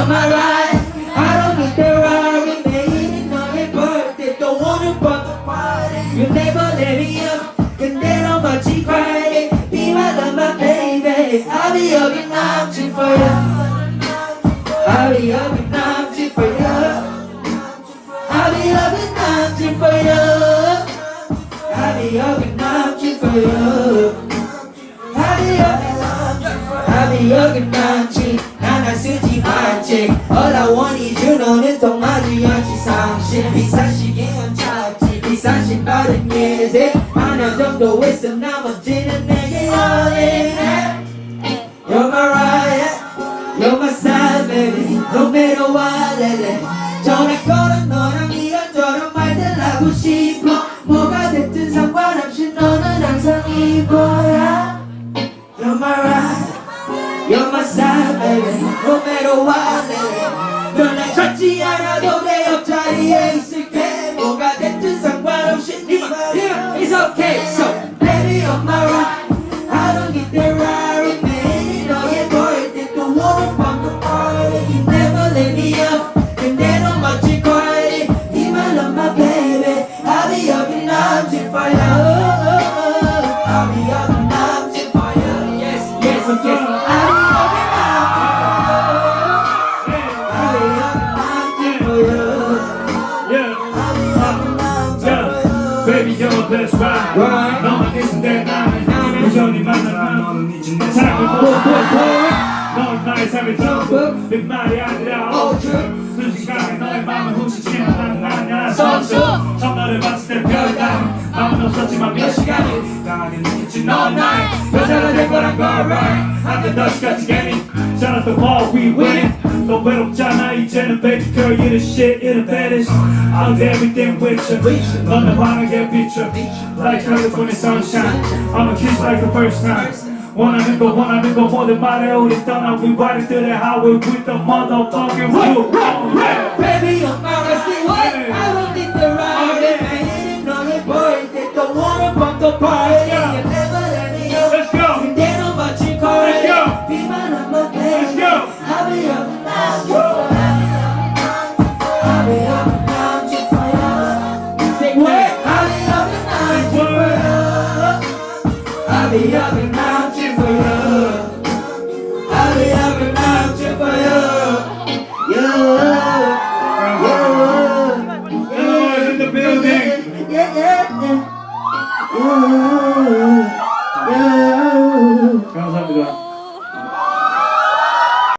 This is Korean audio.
of my life. I don't need the Rari, baby, no birthday. Don't wanna pop a party. You never let me up, and then I'm much crying. Be my love, my baby. I'll be up in Namchi for ya. I'll be up in Namchi for ya. I'll be up in Namchi for ya. I'll be up in Namchi for ya. I'll be up in Namchi. I'll be 않지 All I want is you 너는 통하지 않지 상식 비싼 시계는 찾지 비싼 신발은 예색 하나 정도 있음 나머지는 내게 연인해 You're my riot You're my side baby No matter what lalala 전에 걸은 너랑 이런저런 말들 하고 싶어 뭐가 됐든 상관없이 너는 항상 이거야 You're my ride You're my side baby Lalala 너날 찾지 않아도 내 옆자리에 있을게 뭐가 됐든 상관없이 네말 It's okay so baby you're my ride I don't get that right with me 너의 party You never let me up 근데 넌 멋진 best ride Right. 너만 있을 때 나는 우연히 만난 너는 이제 내 삶을 보고 넌 나의 삶의 전부 내 말이 아니라. 순식간에 너의 마음을 훔치지만 나는 아니야 선수. 너를 봤을 때 별다른 마음은 없었지만 몇 시간이 강하 preaching all night. No sound like but I'm going right. I'm the Dutch got you getting. Shout out to Paul, we winning. No little China, you turn baby girl, you the shit, you the baddest. I'll do everything with you. Love the bottom, get picture. Like California sunshine. I'ma kiss like the first time. Wanna One amigo, one amigo, more than my old time. We riding through the highway with the motherfucking wheel. Baby, I'm honestly what? I don't need the ride. I hit it on it, boy. Take the water, pump the party. Iya.